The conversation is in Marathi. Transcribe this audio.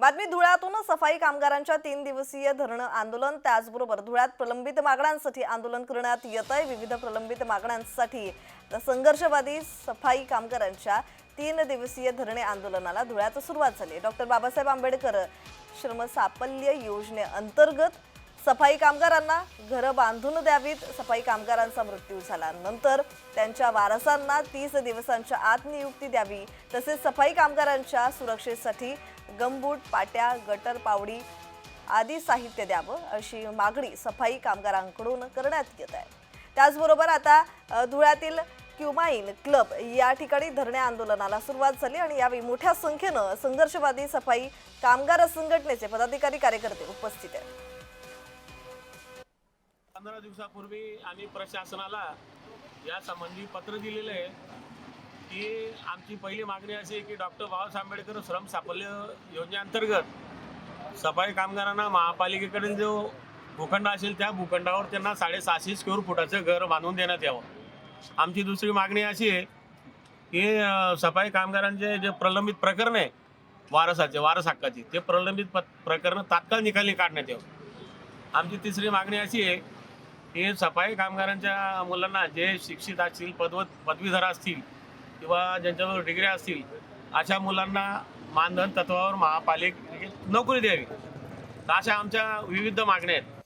बातमी धुळ्यातून सफाई कामगारांच्या तीन दिवसीय धरणं आंदोलन. त्याचबरोबर धुळ्यात प्रलंबित मागण्यांसाठी आंदोलन करण्यात येत आहे विविध प्रलंबित मागण्यांसाठी संघर्षवादी सफाई कामगारांच्या तीन दिवसीय धरणे आंदोलनाला धुळ्यात सुरुवात झाली. डॉक्टर बाबासाहेब आंबेडकर श्रम साफल्य योजनेअंतर्गत सफाई कामगारांना घरं बांधून द्यावीत. सफाई कामगारांचा मृत्यू झाल्यानंतर त्यांच्या वारसांना तीस दिवसांच्या आत नियुक्ती द्यावी. तसेच सफाई कामगारांच्या सुरक्षेसाठी गमबूट पाट्या गटर पावडी आदी साहित्य द्यावं अशी मागणी सफाई कामगारांकडून करण्यात येत आहे. त्याचबरोबर आता धुळ्यातील क्युमाइन क्लब या ठिकाणी धरणे आंदोलनाला सुरुवात झाली आणि यावेळी मोठ्या संख्येनं संघर्षवादी सफाई कामगार संघटनेचे पदाधिकारी कार्यकर्ते उपस्थित आहेत. पंधरा दिवसापूर्वी आम्ही प्रशासनाला या संबंधी पत्र दिलेलं आहे की आमची पहिली मागणी अशी आहे की डॉक्टर बाबासाहेब आंबेडकर श्रम साफल्य योजनेअंतर्गत सफाई कामगारांना महापालिकेकडील जो भूखंड असेल त्या भूखंडावर त्यांना साडेसहाशे स्क्वेअर फुटाचं घर बांधून देण्यात यावं. आमची दुसरी मागणी अशी आहे की सफाई कामगारांचे जे प्रलंबित प्रकरण आहे वारसाचे वारस हक्काचे ते प्रलंबित प- प्रकरण तात्काळ निकाली काढण्यात यावं. आमची तिसरी मागणी अशी आहे की सफाई कामगारांच्या मुलांना जे शिक्षित असतील पदव पदवीधर असतील किंवा ज्यांच्यावर डिग्री असतील अशा मुलांना मानधन तत्वावर महापालिके नोकरी द्यावी. तर अशा आमच्या विविध मागण्या आहेत.